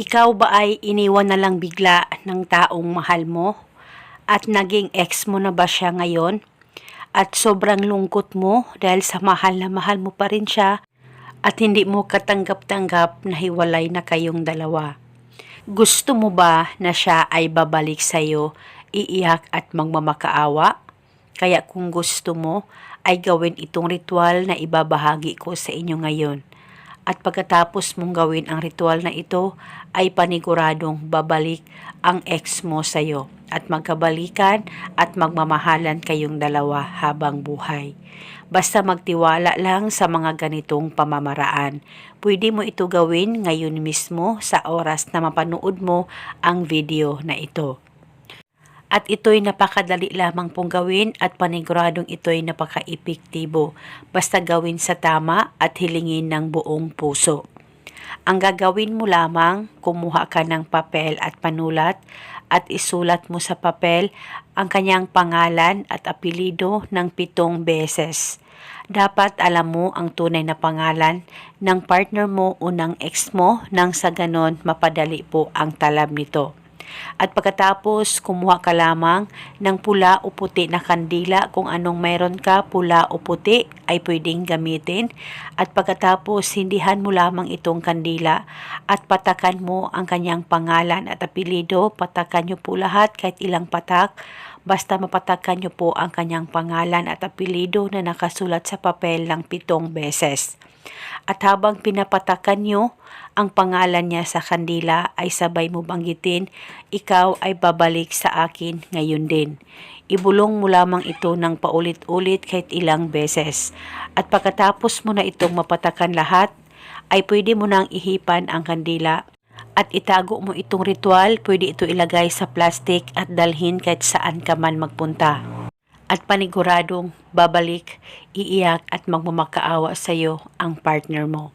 Ikaw ba ay iniwan na lang bigla ng taong mahal mo? At naging ex mo na ba siya ngayon? At sobrang lungkot mo dahil sa mahal na mahal mo pa rin siya at hindi mo katanggap-tanggap na hiwalay na kayong dalawa. Gusto mo ba na siya ay babalik sa'yo, iiyak at magmamakaawa? Kaya kung gusto mo, ay gawin itong ritual na ibabahagi ko sa inyo ngayon. At pagkatapos mong gawin ang ritual na ito, ay paniguradong babalik ang ex mo sa'yo at magkabalikan at magmamahalan kayong dalawa habang buhay. Basta magtiwala lang sa mga ganitong pamamaraan. Pwede mo ito gawin ngayon mismo sa oras na mapanood mo ang video na ito. At ito'y napakadali lamang pong gawin at paniguradong ito'y napaka-epektibo. Basta gawin sa tama at hilingin ng buong puso. Ang gagawin mo lamang, kumuha ka ng papel at panulat at isulat mo sa papel ang kanyang pangalan at apelido ng pitong beses. Dapat alam mo ang tunay na pangalan ng partner mo o ng ex mo nang sa ganon mapadali po ang talab nito. At pagkatapos, kumuha ka lamang ng pula o puti na kandila. Kung anong mayroon ka, pula o puti, ay pwedeng gamitin. At pagkatapos, hindihan mo lamang itong kandila at patakan mo ang kanyang pangalan at apelido. Patakan nyo po lahat kahit ilang patak. Basta mapatakan nyo po ang kanyang pangalan at apelido na nakasulat sa papel ng pitong beses. At habang pinapatakan nyo ang pangalan niya sa kandila ay sabay mo banggitin, ikaw ay babalik sa akin ngayon din. Ibulong mo lamang ito ng paulit-ulit kahit ilang beses. At pagkatapos mo na itong mapatakan lahat, ay pwede mo nang ihipan ang kandila at itago mo itong ritual, pwede ito ilagay sa plastic at dalhin kahit saan ka man magpunta. At paniguradong babalik, iiyak at magmamakaawa sa iyo ang partner mo.